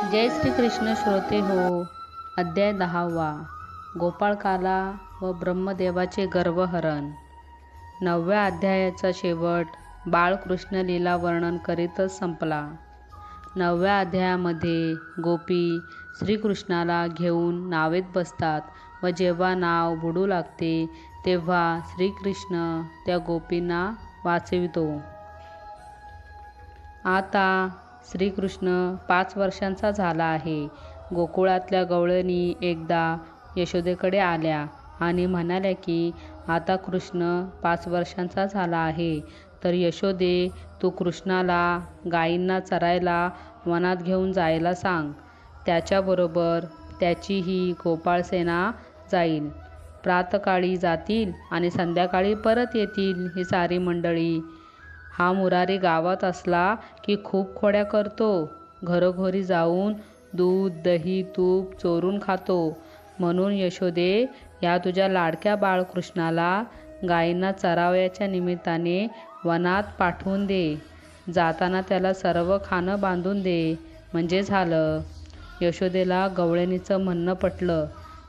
जय श्री कृष्ण श्रोते हो अध्याय दहावा गोपाळकाला व ब्रह्मदेवाचे गर्वहरण. नवव्या अध्यायाचा शेवट बाळकृष्ण लीला वर्णन करीतच संपला. नवव्या अध्यायामध्ये गोपी श्रीकृष्णाला घेऊन नावेत बसतात व जेव्हा नाव बुडू लागते तेव्हा श्रीकृष्ण त्या गोपींना वाचवितो. आता श्रीकृष्ण पाच वर्षांचा झाला आहे. गोकुळातल्या गवळणी एकदा यशोदेकडे आल्या आणि म्हणाल्या की आता कृष्ण पाच वर्षांचा झाला आहे. तर यशोदे तू कृष्णाला गायींना चरायला वनात घेऊन जायला सांग. त्याच्याबरोबर त्याचीही गोपाळसेना जाईल. प्रातकाळी जातील आणि संध्याकाळी परत येतील ही सारी मंडळी. हा मुरारी गावात असला की खूप खोड्या करतो. घरोघरी जाऊन दूध दही तूप चोरून खातो. म्हणून यशोदे या तुझ्या लाडक्या बाळकृष्णाला गायींना चरावयाच्या निमित्ताने वनात पाठवून दे. जाताना त्याला सर्व खाणं बांधून दे. म्हणजे झालं. यशोदेला गवळणीचं म्हणणं पटलं.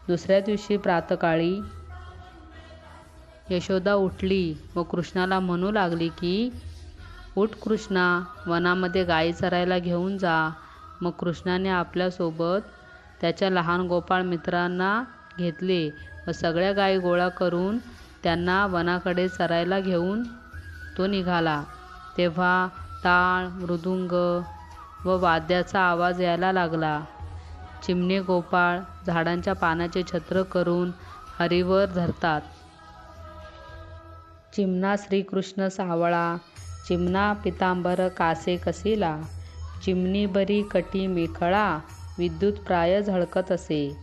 दुसऱ्या दिवशी प्रातकाळी यशोदा उठली व कृष्णाला म्हणू लागली की उठ कृष्णा वनामध्ये गायी चरायला घेऊन जा. मग कृष्णाने आपल्यासोबत त्याच्या लहान गोपाळ मित्रांना घेतले व सगळ्या गायी गोळा करून त्यांना वनाकडे चरायला घेऊन तो निघाला. तेव्हा टाळ मृदुंग व वाद्याचा आवाज यायला लागला. चिमणे गोपाळ झाडांच्या पानाचे छत्र करून हरीवर धरतात. चिमणा श्रीकृष्ण सावळा चिमणा पितांबर कासे कसिला? चिमणी बरी कटी मेखळा विद्युत प्राय झळकत असे.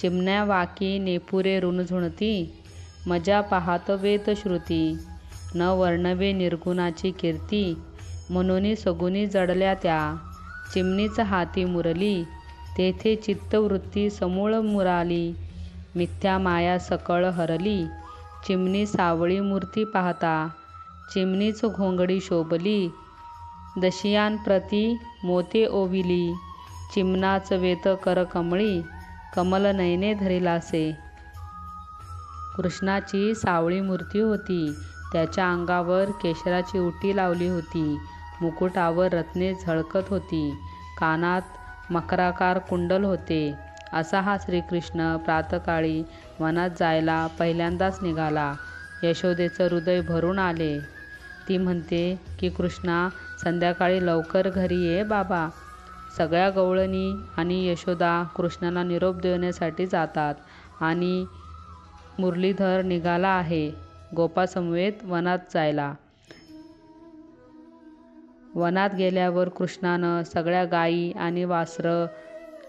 चिमण्या वाकी नेपुरे रुणझुणती मजा पाहत वेत श्रुती. न वर्णवे निर्गुणाची कीर्ती म्हणून सगुनी जडल्या त्या. चिमणीच हाती मुरली तेथे चित्तवृत्ती समूळ मुराली. मिथ्या माया सकळ हरली चिमणी सावळी मूर्ती पाहता. चिमणीच घोंगडी शोभली. दशियांप्रती मोते ओविली. चिमणाच वेत कर कमळी कमल नयने धरिलासे. कृष्णाची सावळी मूर्ती होती. त्याच्या अंगावर केशराची उटी लावली होती. मुकुटावर रत्ने झळकत होती. कानात मकराकार कुंडल होते. असा हा श्रीकृष्ण प्रातकाळी वनात जायला पहिल्यांदाच निघाला. यशोदेचं हृदय भरून आले. ती म्हणते की कृष्णा संध्याकाळी लवकर घरी ये बाबा. सगळ्या गवळणी आणि यशोदा कृष्णाला निरोप देण्यासाठी जातात आणि मुरलीधर निघाला आहे गोपासमवेत वनात जायला. वनात गेल्यावर कृष्णानं सगळ्या गायी आणि वासरं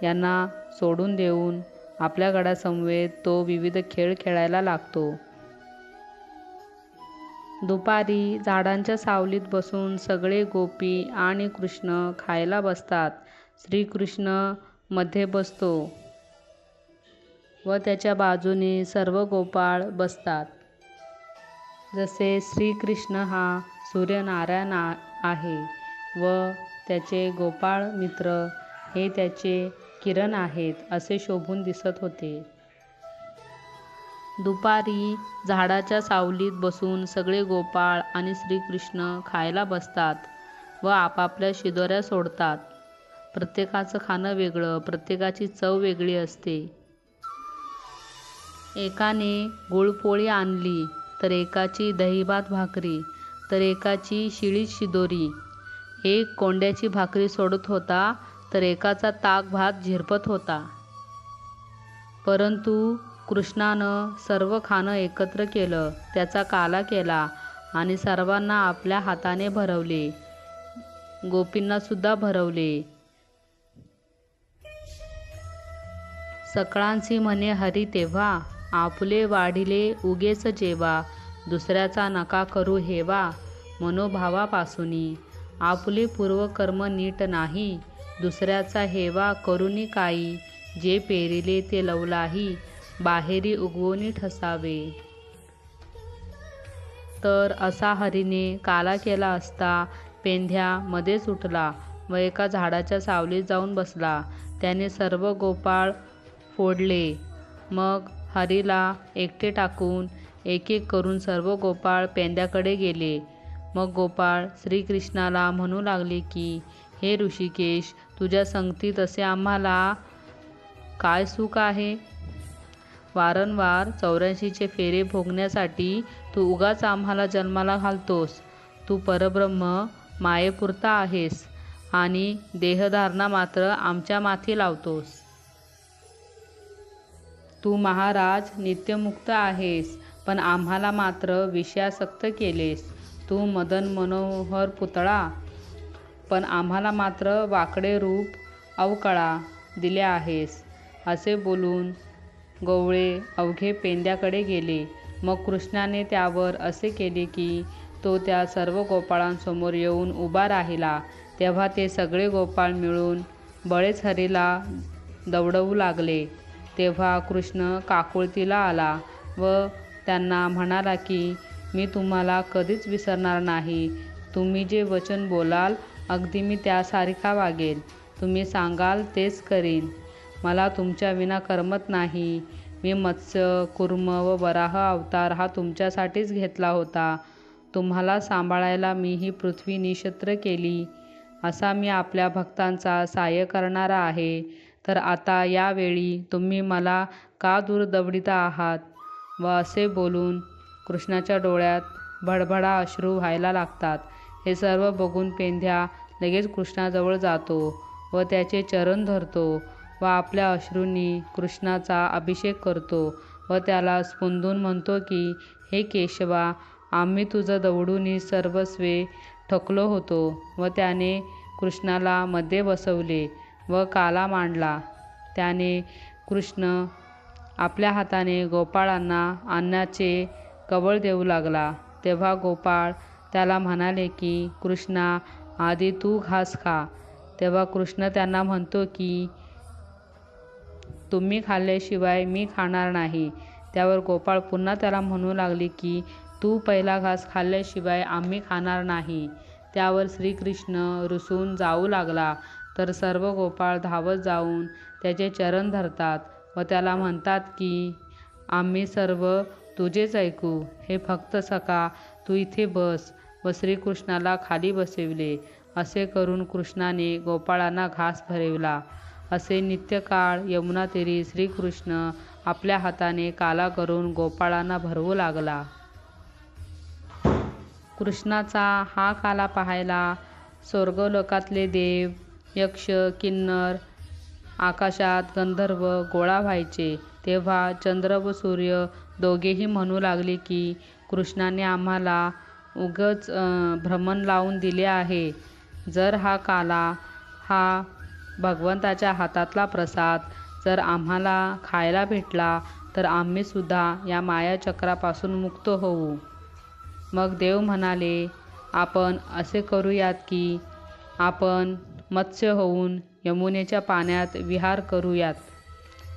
यांना सोडून देऊन आपल्या गडासमवेत तो विविध खेळ खेळायला लागतो. दुपारी झाडांच्या सावलीत बसून सगळे गोपी आणि कृष्ण खायला बसतात. श्रीकृष्णमध्ये बसतो व त्याच्या बाजूने सर्व गोपाळ बसतात. जसे श्रीकृष्ण हा सूर्यनारायण आहे व त्याचे गोपाळ मित्र हे त्याचे किरण आहेत असे शोभून दिसत होते. दुपारी झाडाच्या सावलीत बसून सगळे गोपाळ आणि श्रीकृष्ण खायला बसतात व आपापल्या शिदोऱ्या सोडतात. प्रत्येकाचं खाणं वेगळं प्रत्येकाची चव वेगळी असते. एकाने गुळपोळी आणली तर एकाची दहीभात भाकरी तर एकाची शिळी शिदोरी. एक कोंड्याची भाकरी सोडत होता तर एकाचा ताक भात झिरपत होता. परंतु कृष्णानं सर्व खाणं एकत्र केलं त्याचा काला केला आणि सर्वांना आपल्या हाताने भरवले. गोपींनासुद्धा भरवले. सकळांसी म्हणे हरी तेव्हा आपुले वाढिले उगेच जेवा दुसऱ्याचा नका करू हेवा मनोभावापासूनी. आपुले पूर्वकर्म नीट नाही दुसऱ्याचा हेवा करुनी काही जे पेरिले ते लवलाही. बाहेरी उगवून ठसावे तर असा हरीने काला केला असता पेंध्या मध्येच उठला व एका झाडाच्या सावलीत जाऊन बसला. त्याने सर्व गोपाळ फोडले. मग हरीला एकटे टाकून एक एक करून सर्व गोपाळ पेंद्याकडे गेले. मग गोपाळ श्रीकृष्णाला म्हणू लागले की, हे ऋषिकेश, तुझ्या संगतीत असे आम्हाला काय सुख आहे? वारंवार चौऱ्याऐंशीचे फेरे भोगण्यासाठी तू उगाच आम्हाला जन्माला घालतोस. तू परब्रह्म मायेपुरता आहेस आणि देहधारणा मात्र आमच्या माथी लावतोस. तू महाराज नित्यमुक्त आहेस, पण आम्हाला मात्र विषयासक्त केलेस. तू मदन मनोहर पुतळा, पण आम्हाला मात्र वाकडे रूप अवकळा दिले आहेस. असे बोलून गवळे अवघे पेंद्याकडे गेले. मग कृष्णाने त्यावर असे केले की तो त्या सर्व गोपाळांसमोर येऊन उभा राहिला. तेव्हा ते सगळे गोपाळ मिळून बळेच हरीला दवडवू लागले. तेव्हा कृष्ण काकुळतीला आला व त्यांना म्हणाला की, मी तुम्हाला कधीच विसरणार नाही. तुम्ही जे वचन बोलाल अगदी मी त्यासारखा वागेल तुम्ही सांगाल तेच करीन. मला तुमच्याविना करमत नाही. मी मत्स्य, कुर्म व वराह अवतार हा तुमच्यासाठीच घेतला होता. तुम्हाला सांभाळायला मी ही पृथ्वी नि:शस्त्र केली. असा मी आपल्या भक्तांचा साह्य करणारा आहे. तर आता यावेळी तुम्ही मला का दूर दवडीत आहात? व असे बोलून कृष्णाच्या डोळ्यात भडभडा अश्रू व्हायला लागतात. हे सर्व बघून पेंध्या लगेच कृष्णाजवळ जातो व त्याचे चरण धरतो व आपल्या अश्रूंनी कृष्णाचा अभिषेक करतो व त्याला स्पुंदून म्हणतो की, हे केशवा, आम्ही तुझं दवडूनी सर्वस्वे ठकलो होतो. व त्याने कृष्णाला मध्ये बसवले व काला मांडला. त्याने कृष्ण आपल्या हाताने गोपाळांना अन्नाचे कवळ देऊ लागला. तेव्हा गोपाळ त्याला म्हणाले की, कृष्णा, आधी तू घास खा. तेव्हा कृष्ण त्यांना म्हणतो की, तुम्ही खाल्ल्याशिवाय मी खाणार नाही. त्यावर गोपाळ पुन्हा त्याला म्हणू लागले की, तू पहिला घास खाल्ल्याशिवाय आम्ही खाणार नाही. त्यावर श्रीकृष्ण रुसून जाऊ लागला तर सर्व गोपाळ धावत जाऊन त्याचे चरण धरतात व त्याला म्हणतात की, आम्ही सर्व तुझेच ऐकू. हे फक्त सका तू इथे बस. व श्रीकृष्णाला खाली बसविले. असे करून कृष्णाने गोपाळांना घास भरविला. असे नित्यकाळ यमुनातीरी श्रीकृष्ण आपल्या हाताने काला करून गोपाळांना भरवू लागला. कृष्णाचा हा काला पाहायला स्वर्गलोकातले देव, यक्ष, किन्नर, आकाशात गंधर्व गोळा व्हायचे. तेव्हा चंद्र व सूर्य दोघेही म्हणू लागले की, कृष्णाने आम्हाला उगच भ्रमण लावून दिले आहे. जर हा काला, हा भगवंताच्या हातातला प्रसाद जर आम्हाला खायला भेटला तर आम्हीसुद्धा या मायाचक्रापासून मुक्त होऊ. मग देव म्हणाले, आपण असे करूयात की, आपण मत्स्य होऊन यमुनेच्या पाण्यात विहार करूयात.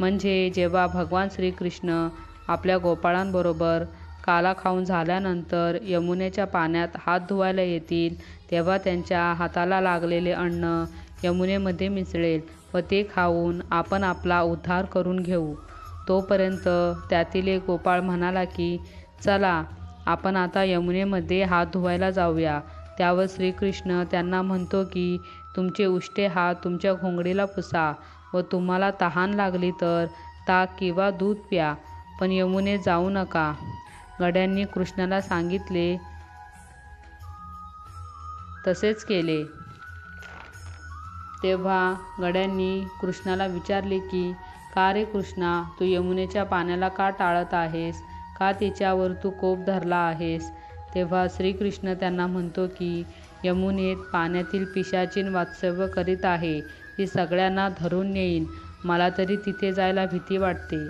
म्हणजे जेव्हा भगवान श्रीकृष्ण आपल्या गोपाळांबरोबर काला खाऊन झाल्यानंतर यमुनेच्या पाण्यात हात धुवायला येतील, तेव्हा त्यांच्या हाताला लागलेले अन्न यमुनेमध्ये मिसळेल व ते खाऊन आपण आपला उद्धार करून घेऊ. तोपर्यंत त्यातील एक गोपाळ म्हणाला की, चला, आपण आता यमुनेमध्ये हात धुवायला जाऊया. त्यावर श्रीकृष्ण त्यांना म्हणतो की, तुमचे उष्टे हात तुमच्या घोंगडीला पुसा व तुम्हाला तहान लागली तर ताक किंवा दूध प्या, पण यमुने जाऊ नका. गड्यांनी कृष्णाला सांगितले तसेच केले. तेव्हा गड्यांनी कृष्णाला विचारले की, का रे कृष्णा, तू यमुनेच्या पाण्याला का टाळत आहेस? का तिच्यावर तू कोप धरला आहेस? तेव्हा श्रीकृष्ण त्यांना म्हणतो की, यमुनेत पाण्यातील पिशाचीन वास्तव्य करीत आहे. ती सगळ्यांना धरून नेईन मला तरी तिथे जायला भीती वाटते.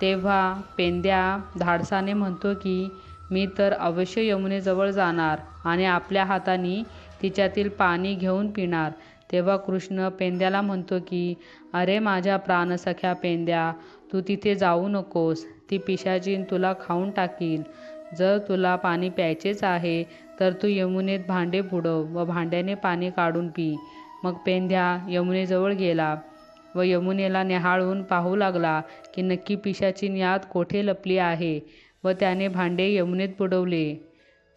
तेव्हा पेंद्या धाडसाने म्हणतो की, मी तर अवश्य यमुनेजवळ जाणार आणि आपल्या हाताने तिच्यातील पाणी घेऊन पिणार. तेव्हा कृष्ण पेंद्याला म्हणतो की, अरे माझ्या प्राणसख्या पेंद्या, तू तिथे जाऊ नकोस. ती पिशाचीन तुला खाऊन टाकील. जर तुला पाणी प्यायचेच आहे तर तू यमुनेत भांडे बुडव व भांड्याने पाणी काढून पी. मग पेंध्या यमुनेजवळ गेला व यमुनेला निहाळून पाहू लागला की नक्की पिशाची यात कोठे लपली आहे व त्याने भांडे यमुनेत बुडवले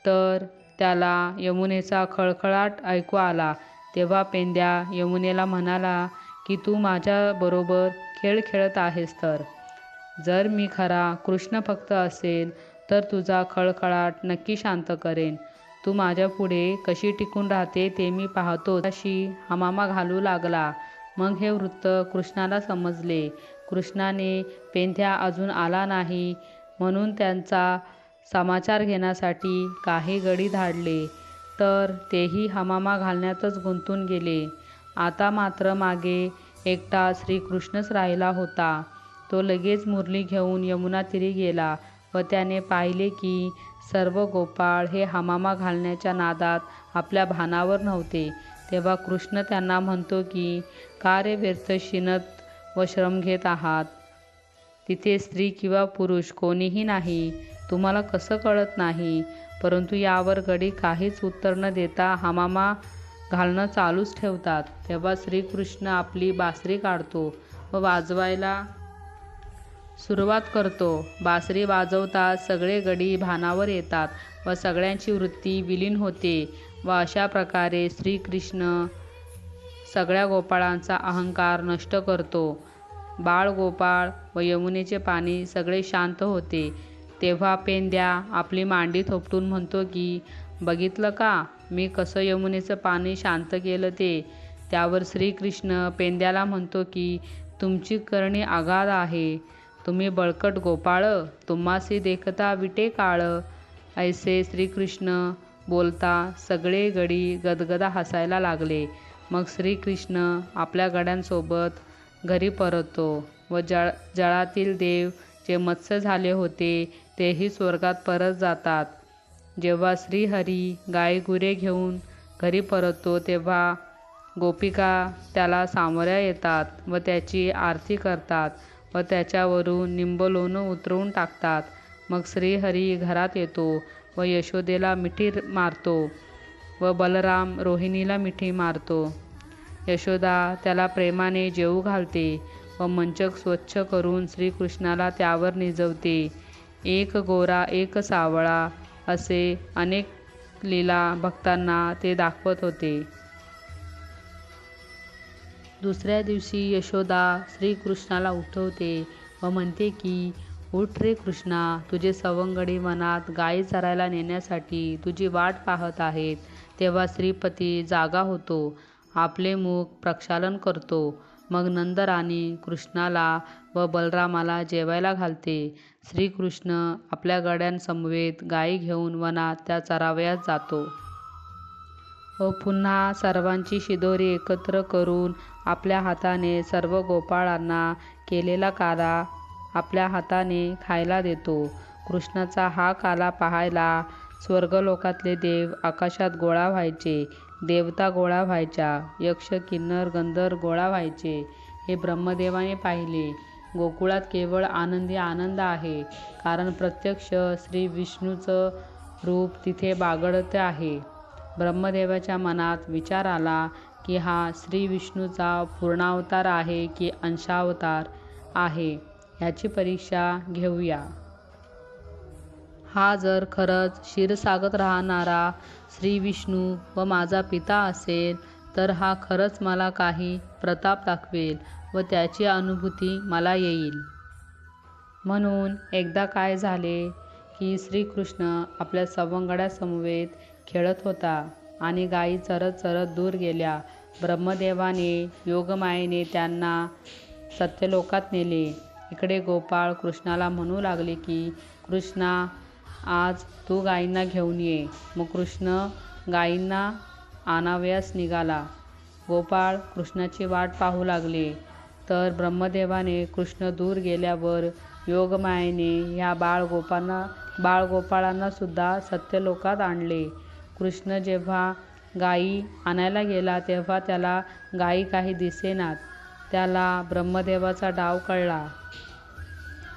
तर त्याला यमुनेचा खळखळाट ऐकू आला तेव्हा पेंद्या यमुनेला म्हणाला की तू माझ्याबरोबर खेळ खेळत आहेस तर. जर मी खरा कृष्ण भक्त असेल तर तुझा खळखळाट नक्की शांत करेन. तू माझ्यापुढे कशी टिकून राहते ते मी पाहतो. अशी हमामा घालू लागला. मग हे वृत्त कृष्णाला समजले. कृष्णाने पेंध्या अजून आला नाही म्हणून त्यांचा समाचार घेण्यासाठी काही गडी धाडले. तर तेही हमामा घालण्यातच गुंतून गेले. आता मात्र मागे एकटा श्रीकृष्णच राहिला होता. तो लगेच मुरली घेऊन यमुना तीरी गेला व त्याने पाहिले की सर्व गोपाळ हे हमामा घालण्याच्या नादात आपल्या भानावर नव्हते. तेव्हा कृष्ण त्यांना म्हणतो की का रे व्यर्थ शिनत व श्रम घेत आहात? तिथे स्त्री किंवा पुरुष कोणीही नाही. तुम्हाला कसं कळत नाही? परंतु यावर गडी काहीच उत्तर न देता हमामा घालणं चालूच ठेवतात. तेव्हा श्रीकृष्ण आपली बासरी काढतो व वाजवायला सुरुवात करतो. बासरी वाजवतात सगळे गडी भानावर येतात व सगळ्यांची वृत्ती विलीन होते व अशा प्रकारे श्रीकृष्ण सगळ्या गोपाळांचा अहंकार नष्ट करतो. बाळ गोपाळ व यमुनेचे पाणी सगळे शांत होते. तेव्हा पेंद्या आपली मांडी थोपटून म्हणतो की बघितलं का? मी कसं यमुनेचं पाणी शांत केलं ते? त्यावर श्रीकृष्ण पेंद्याला म्हणतो की तुमची करणी आगाध आहे. तुम्ही बळकट गोपाळ तुम्हासी देखता विटे काळ. ऐसे श्रीकृष्ण बोलता सगळे गडी गदगदा हसायला लागले. मग श्रीकृष्ण आपल्या गड्यांसोबत घरी परततो व जळ जळातील देव जे मत्स्य झाले होते तेही स्वर्गात परत जातात. जेव्हा श्रीहरी गाई गुरे घेऊन घरी परततो तेव्हा गोपिका त्याला सामोऱ्या येतात व त्याची आरती करतात व त्याच्यावरून निंबलोनं उतरवून टाकतात. मग श्रीहरी घरात येतो व यशोदेला मिठी मारतो व बलराम रोहिणीला मिठी मारतो. यशोदा त्याला प्रेमाने जेवू घालते व मंचक स्वच्छ करून श्रीकृष्णाला त्यावर निजवते. एक गोरा एक सावळा असे अनेक लीला भक्तांना ते दाखवत होते. दुसऱ्या दिवशी यशोदा श्रीकृष्णाला उठवते व म्हणते की उठ रे कृष्णा तुझे सवंगडी मनात गायी चरायला नेण्यासाठी तुझी वाट पाहत आहेत. तेव्हा श्रीपती जागा होतो आपले मुख प्रक्षालन करतो. मग नंदराणी कृष्णाला व बलरामाला जेवायला घालते. श्रीकृष्ण आपल्या गड्यांसमवेत गायी घेऊन वनात त्या चरावयास जातो. व पुन्हा सर्वांची शिदोरी एकत्र करून आपल्या हाताने सर्व गोपाळांना केलेला काला आपल्या हाताने खायला देतो. कृष्णाचा हा काला पाहायला स्वर्गलोकातले देव आकाशात गोळा व्हायचे. देवता गोळा व्हायच्या यक्ष किन्नर गंधर्व गोळा व्हायचे हे ब्रह्मदेवाने पाहिले. गोकुळात केवळ आनंदी आनंद आहे कारण प्रत्यक्ष श्री विष्णूचं रूप तिथे बागडत आहे. ब्रह्मदेवाच्या मनात विचार आला की हा श्री विष्णूचा पूर्णावतार आहे की अंशावतार आहे ह्याची परीक्षा घेऊया. हा जर खरंच क्षीरसागत राहणारा श्री विष्णू व माझा पिता असेल तर हा खरंच मला काही प्रताप दाखवेल व त्याची अनुभूती मला येईल. म्हणून एकदा काय झाले की श्रीकृष्ण आपल्या सवंगड्यासमवेत खेळत होता आणि गायी चरत चरत दूर गेल्या. ब्रह्मदेवाने योगमायेने त्यांना सत्यलोकात नेले. इकडे गोपाळ कृष्णाला म्हणू लागले की कृष्णा आज तू गायींना घेऊन ये. मग कृष्ण गायींना आणावयास निघाला. गोपाळ कृष्णाची वाट पाहू लागले. तर ब्रह्मदेवाने कृष्ण दूर गेल्यावर योगमायेने ह्या बाळगोपांना बाळगोपाळांना सुद्धा सत्यलोकात आणले. कृष्ण जेव्हा गायी आणायला गेला तेव्हा त्याला गायी काही दिसेनात. त्याला ब्रह्मदेवाचा डाव कळला.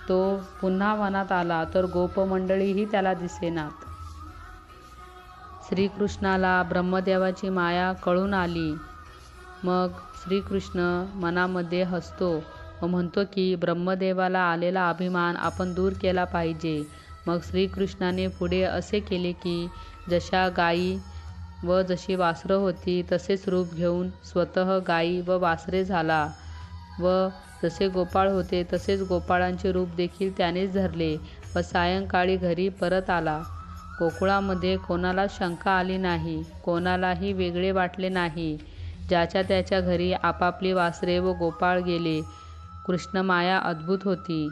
तो पुन्हा वनात आला तर गोपमंडळीही त्याला दिसेनात. श्रीकृष्णाला ब्रह्मदेवाची माया कळून आली. मग श्रीकृष्ण मनामध्ये हसतो व म्हणतो की ब्रह्मदेवाला आलेला अभिमान आपण दूर केला पाहिजे. मग श्रीकृष्णाने पुढे असे केले की जशा गायी व जशी वासरं होती तसेच रूप घेऊन स्वतः गायी व वासरे झाला. व जसे गोपाळ होते तसेच गोपाळांचे रूप देखील त्यानेच धरले व सायंकाळी घरी परत आला. गोकुळामध्ये कोणाला शंका आली नाही कोणालाही वेगळे वाटले नाही. ज्याच्या त्याच्या घरी आपापली वासरे व गोपाळ गेले कृष्णमाया अद्भुत होती.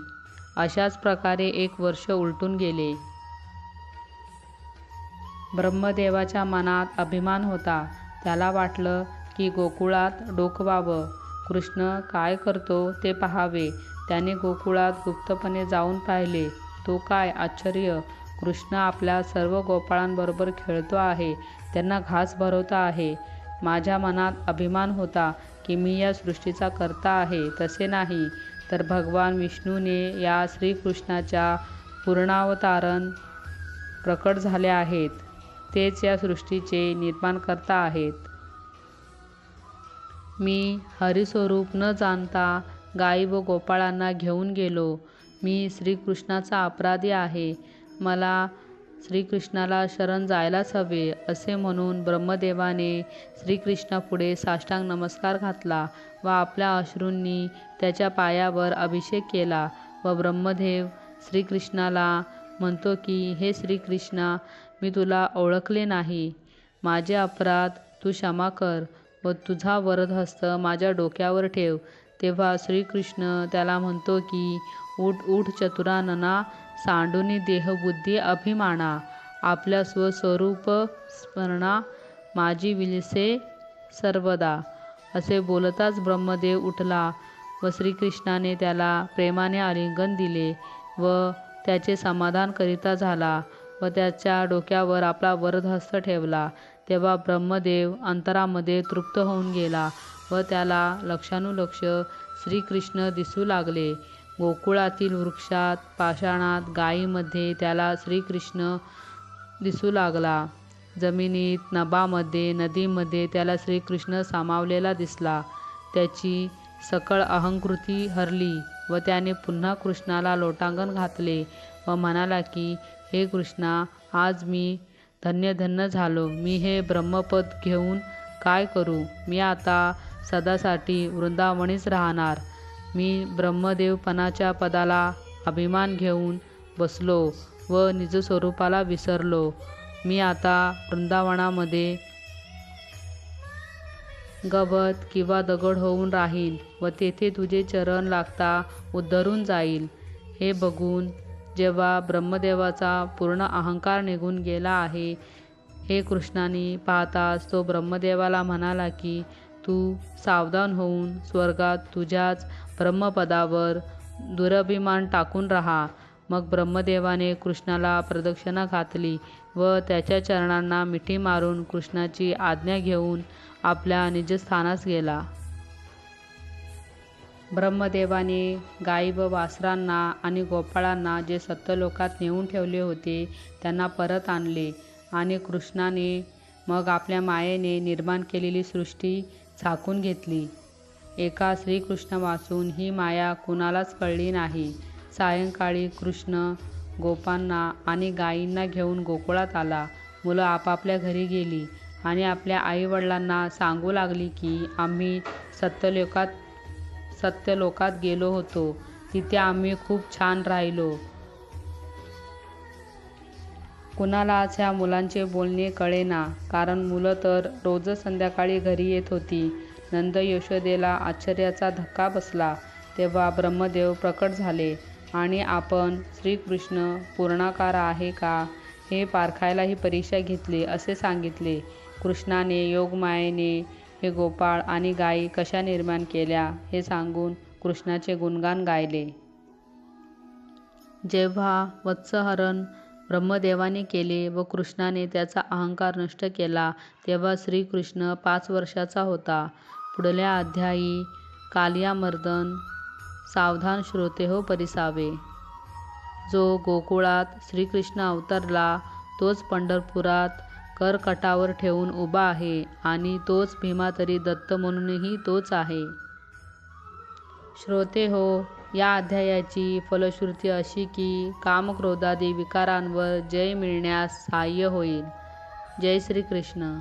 अशाच प्रकारे एक वर्ष उलटून गेले. ब्रह्मदेवाच्या मनात अभिमान होता. त्याला वाटलं की गोकुळात डोकवावं. कृष्ण काय करतो ते पाहावे. त्याने गोकुळात गुप्तपणे जाऊन पाहिले. तो काय आश्चर्य. कृष्ण आपल्या सर्व गोपाळांबरोबर खेळतो आहे. त्यांना घास भरवता आहे. माझ्या मनात अभिमान होता की मी या सृष्टीचा करता आहे. तसे नाही. तर भगवान विष्णूने या श्रीकृष्णाच्या पूर्णावतारण प्रकट झाले आहेत. तेच या सृष्टीचे निर्माणकर्ता आहेत. मी हरिस्वरूप न जाणता गाई व गोपाळांना घेऊन गेलो. मी श्रीकृष्णाचा अपराधी आहे. मला श्रीकृष्णाला शरण जायलाच हवे असे म्हणून ब्रह्मदेवाने श्रीकृष्णापुढे साष्टांग नमस्कार घातला व आपल्या अश्रूंनी त्याच्या पायावर अभिषेक केला व ब्रह्मदेव श्रीकृष्णाला म्हणतो की हे श्रीकृष्णा मी तुला ओळखले नाही. माझे अपराध तू क्षमा कर. व तुझा वरदहस्त माझ्या डोक्यावर ठेव. तेव्हा श्रीकृष्ण त्याला म्हणतो की उठ उठ चतुरानना सांडूनी देहबुद्धी अभिमाना. आपल्या स्वस्वरूप स्मरणा माझी विलसे सर्वदा. असे बोलताच ब्रह्मदेव उठला व श्रीकृष्णाने त्याला प्रेमाने आलिंगन दिले व त्याचे समाधान करिता झाला व त्याच्या डोक्यावर आपला वरदहस्त ठेवला. तेव्हा ब्रह्मदेव अंतरामध्ये तृप्त होऊन गेला व त्याला लक्षानुलक्ष श्रीकृष्ण दिसू लागले. गोकुळातील वृक्षात पाषाणात गायीमध्ये त्याला श्रीकृष्ण दिसू लागला. जमिनीत नभामध्ये नदीमध्ये त्याला श्रीकृष्ण सामावलेला दिसला. त्याची सकळ अहंकृती हरली व त्याने पुन्हा कृष्णाला लोटांगण घातले व म्हणाला की हे कृष्णा आज मी धन्य धन्य झालो. मी हे ब्रह्मपद घेऊन काय करू? मी आता सदासाठी वृंदावनीच राहणार. मी ब्रह्मदेवपणाच्या पदाला अभिमान घेऊन बसलो व निजस्वरूपाला विसरलो. मी आता वृंदावनामध्ये गवत किंवा दगड होऊन राहील व तेथे तुझे चरण लागता उद्धरून जाईल. हे बघून जेव्हा ब्रह्मदेवाचा पूर्ण अहंकार निघून गेला आहे हे कृष्णाने पाहताच तो ब्रह्मदेवाला म्हणाला की तू सावधान होऊन स्वर्गात तुझ्याच ब्रह्मपदावर दुरभिमान टाकून राहा. मग ब्रह्मदेवाने कृष्णाला प्रदक्षिणा घातली व त्याच्या चरणांना मिठी मारून कृष्णाची आज्ञा घेऊन आपल्या निजस्थानास गेला. ब्रह्मदेवाने गायी व वासरांना आणि गोपाळांना जे सत्यलोकात नेऊन ठेवले होते त्यांना परत आणले आणि कृष्णाने मग आपल्या मायेने निर्माण केलेली सृष्टी झाकून घेतली. एका श्रीकृष्ण वाचून ही माया कुणालाच कळली नाही. सायंकाळी कृष्ण गोपांना आणि गायींना घेऊन गोकुळात आला. मुलं आपापल्या घरी गेली आणि आपल्या आईवडिलांना सांगू लागली की आम्ही सत्यलोकात सत्यलोकात गेलो होतो. तिथे आम्ही खूप छान राहिलो. कुणालाच ह्या मुलांचे बोलणे कळेना कारण मुलं तर रोजच संध्याकाळी घरी येत होती. नंद यशोदेला आश्चर्याचा धक्का बसला. तेव्हा ब्रह्मदेव प्रकट झाले. आणि आपण श्रीकृष्ण पूर्णाकार आहे का? हे पारखायला ही परीक्षा घेतली असे सांगितले. कृष्णाने योगमायेने हे गोपाळ आणि गायी कशा निर्माण केल्या हे सांगून कृष्णाचे गुणगान गायले. जेव्हा वत्सहरण ब्रह्मदेवाने केले व कृष्णाने त्याचा अहंकार नष्ट केला तेव्हा श्रीकृष्ण पाच वर्षाचा होता. पुढल्या अध्यायी कालियामर्दन सावधान श्रोते हो परिसावे. जो गोकुळात श्रीकृष्ण अवतरला तोच पंढरपुरात करकटावर ठेवून उभा आहे आणि तोच भीमा तरी दत्त म्हणूनही तोच आहे. श्रोते हो, या अध्यायाची फलश्रुती अशी की कामक्रोधादी विकारांवर जय मिळण्यास सहाय्य होईल. जय श्री कृष्ण